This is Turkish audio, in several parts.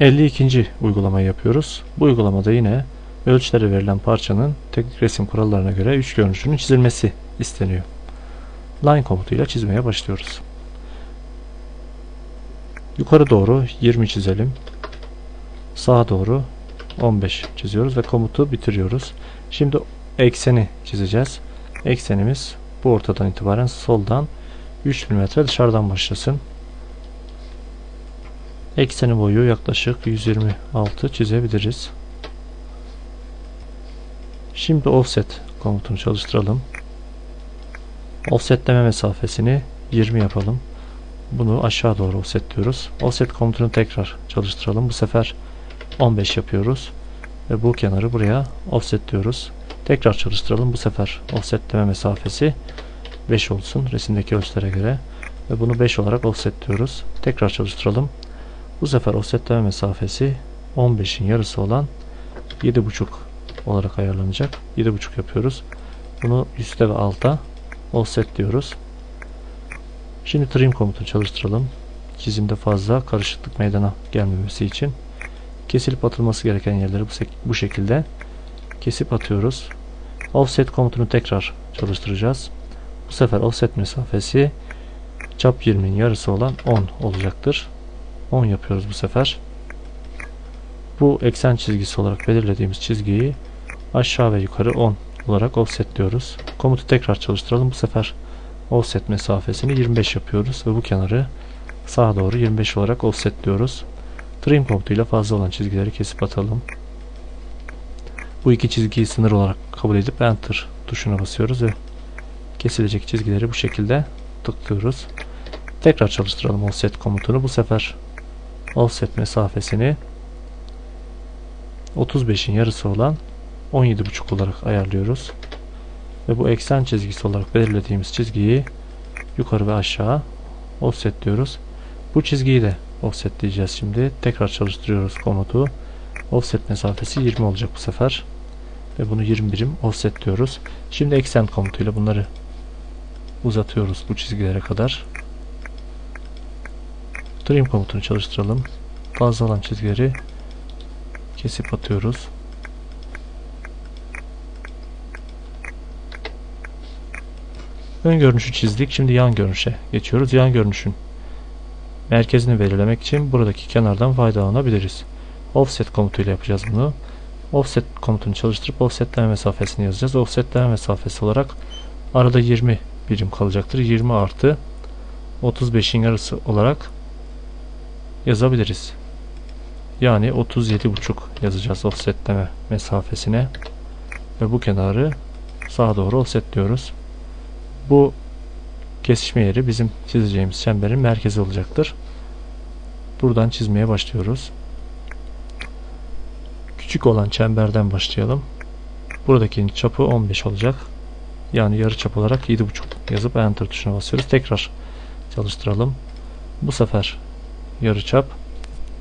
52. uygulamayı yapıyoruz. Bu uygulamada yine ölçüleri verilen parçanın teknik resim kurallarına göre üç görünüşünün çizilmesi isteniyor. Line komutuyla çizmeye başlıyoruz. Yukarı doğru 20 çizelim. Sağa doğru 15 çiziyoruz ve komutu bitiriyoruz. Şimdi ekseni çizeceğiz. Eksenimiz bu ortadan itibaren soldan 3 mm dışarıdan başlasın. Ekseni boyu yaklaşık 126 çizebiliriz. Şimdi offset komutunu çalıştıralım. Offsetleme mesafesini 20 yapalım. Bunu aşağı doğru offset diyoruz. Offset komutunu tekrar çalıştıralım. Bu sefer 15 yapıyoruz. Ve bu kenarı buraya offset diyoruz. Tekrar çalıştıralım. Bu sefer offsetleme mesafesi 5 olsun resimdeki ölçülere göre. Ve bunu 5 olarak offset diyoruz. Tekrar çalıştıralım. Bu sefer offsetleme mesafesi 15'in yarısı olan 7.5 olarak ayarlanacak. 7.5 yapıyoruz. Bunu üstte ve alta offset diyoruz. Şimdi trim komutunu çalıştıralım. Çizimde fazla karışıklık meydana gelmemesi için kesilip atılması gereken yerleri bu şekilde kesip atıyoruz. Offset komutunu tekrar çalıştıracağız. Bu sefer offset mesafesi çap 20'nin yarısı olan 10 olacaktır. 10 yapıyoruz bu sefer. Bu eksen çizgisi olarak belirlediğimiz çizgiyi aşağı ve yukarı 10 olarak offset diyoruz. Komutu tekrar çalıştıralım. Bu sefer offset mesafesini 25 yapıyoruz ve bu kenarı sağa doğru 25 olarak offset diyoruz. Trim komutuyla fazla olan çizgileri kesip atalım. Bu iki çizgiyi sınır olarak kabul edip enter tuşuna basıyoruz ve kesilecek çizgileri bu şekilde tıklıyoruz. Tekrar çalıştıralım offset komutunu. Bu sefer offset mesafesini 35'in yarısı olan 17.5 olarak ayarlıyoruz. Ve bu eksen çizgisi olarak belirlediğimiz çizgiyi yukarı ve aşağı offset diyoruz. Bu çizgiyi de offset diyeceğiz şimdi. Tekrar çalıştırıyoruz komutu. Offset mesafesi 20 olacak bu sefer. Ve bunu 20 birim offset diyoruz. Şimdi eksen komutuyla bunları uzatıyoruz bu çizgilere kadar. Trim komutunu çalıştıralım. Fazla olan çizgileri kesip atıyoruz. Ön görünüşü çizdik. Şimdi yan görünüşe geçiyoruz. Yan görünüşün merkezini belirlemek için buradaki kenardan faydalanabiliriz. Offset komutuyla yapacağız bunu. Offset komutunu çalıştırıp offsetleme mesafesini yazacağız. Offsetleme mesafesi olarak arada 20 birim kalacaktır. 20 artı 35'in yarısı olarak yazabiliriz. Yani 37,5 yazacağız offsetleme mesafesine. Ve bu kenarı sağa doğru offset diyoruz. Bu kesişme yeri bizim çizeceğimiz çemberin merkezi olacaktır. Buradan çizmeye başlıyoruz. Küçük olan çemberden başlayalım. Buradakinin çapı 15 olacak. Yani yarı çap olarak 7,5 yazıp enter tuşuna basıyoruz. Tekrar çalıştıralım. Bu sefer yarı çap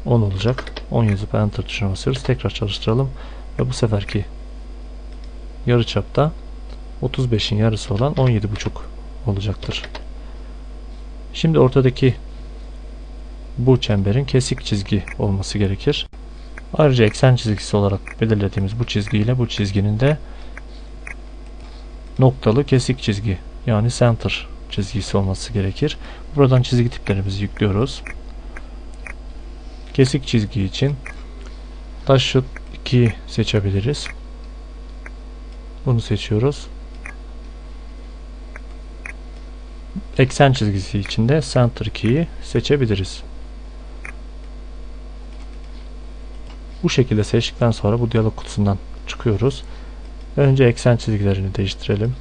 10 olacak. 10 yazıp enter tuşuna basıyoruz. Tekrar çalıştıralım. Ve bu seferki yarı çapta 35'in yarısı olan 17,5 olacaktır. Şimdi ortadaki bu çemberin kesik çizgi olması gerekir. Ayrıca eksen çizgisi olarak belirlediğimiz bu çizgiyle bu çizginin de noktalı kesik çizgi yani center çizgisi olması gerekir. Buradan çizgi tiplerimizi yüklüyoruz. Kesik çizgi için Dashoot 2'yi seçebiliriz. Bunu seçiyoruz. eksen çizgisi içinde center key'i seçebiliriz. Bu şekilde seçtikten sonra bu diyalog kutusundan çıkıyoruz. Önce eksen çizgilerini değiştirelim.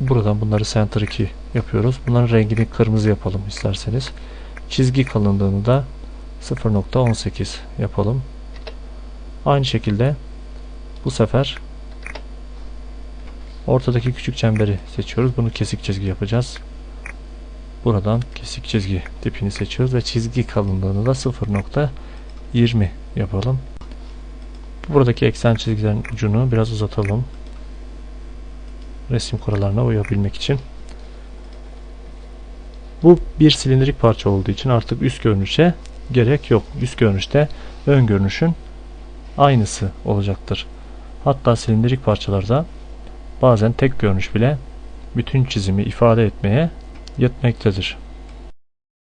Buradan bunları center 2 yapıyoruz. Bunların rengini kırmızı yapalım isterseniz. Çizgi kalınlığını da 0.18 yapalım. Aynı şekilde bu sefer Ortadaki küçük çemberi seçiyoruz. Bunu kesik çizgi yapacağız. Buradan kesik çizgi tipini seçiyoruz ve çizgi kalınlığını da 0.20 yapalım. Buradaki eksen çizgilerin ucunu biraz uzatalım. Resim kurallarına uyabilmek için. Bu bir silindirik parça olduğu için artık üst görünüşe gerek yok. Üst görünüşte ön görünüşün aynısı olacaktır. Hatta silindirik parçalarda bazen tek görünüş bile bütün çizimi ifade etmeye yetmektedir.